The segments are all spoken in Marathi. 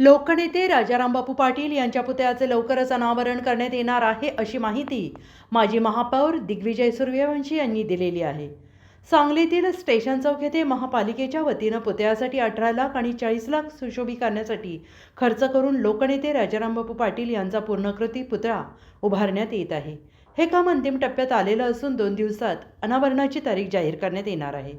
लोकनेते राजाराम बापू पाटील यांच्या पुतळ्याचे लवकरच अनावरण करण्यात येणार आहे अशी माहिती माजी महापौर दिग्विजय सूर्यवंशी यांनी दिलेली आहे. सांगलीतील स्टेशन चौक येथे महापालिकेच्या वतीनं पुतळ्यासाठी अठरा लाख आणि चाळीस लाख सुशोभी करण्यासाठी खर्च करून लोकनेते राजाराम बापू पाटील यांचा पूर्णकृती पुतळा उभारण्यात येत आहे. हे काम अंतिम टप्प्यात आलेलं असून दोन दिवसात अनावरणाची तारीख जाहीर करण्यात येणार आहे.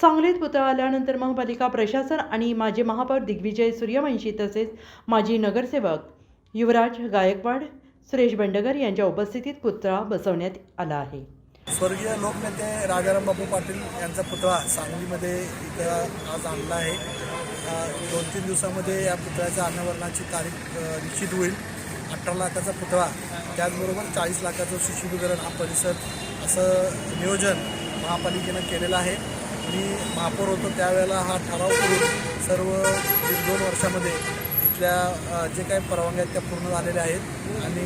सांगलीत पुतळा आल्यानंतर महापालिका प्रशासन आणि माजी महापौर दिग्विजय सूर्यवंशी तसेच माजी नगरसेवक युवराज गायकवाड सुरेश बंडगर यांच्या उपस्थितीत पुतळा बसवण्यात आला आहे. स्वर्गीय लोकनेते राजाराम बापू पाटील यांचा पुतळा सांगलीमध्ये इथं आज आणला आहे. दोन तीन दिवसामध्ये या पुतळ्याच्या अनावरणाची तारीख निश्चित होईल. अठरा लाखाचा पुतळा त्याचबरोबर चाळीस लाखाचं सुशुभीकरण हा परिसर असं नियोजन महापालिकेनं केलेलं आहे. मी महापौर होतो त्यावेळेला हा ठराव करून सर्व एक दोन वर्षामध्ये इथल्या जे काही परवानग्या त्या पूर्ण झालेल्या आहेत. आणि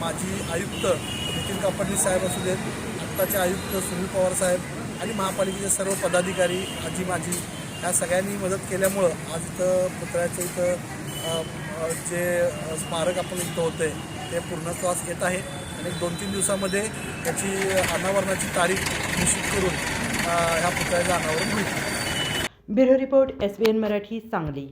माजी आयुक्त नितीन कापडणी साहेब असू देत आत्ताचे आयुक्त सुनील पवार साहेब आणि महापालिकेचे सर्व पदाधिकारी आजी माजी या सगळ्यांनी मदत केल्यामुळं आज इथं पुतळ्याचं इथं जे स्मारक आपण इथं होतं आहे ते पूर्णत्वास येत आहे आणि दोन तीन दिवसामध्ये त्याची अनावरणाची तारीख निश्चित करून ह्या पुतळ्याचं अनावरण होईल. Bureau report S B N Marathi Sangli.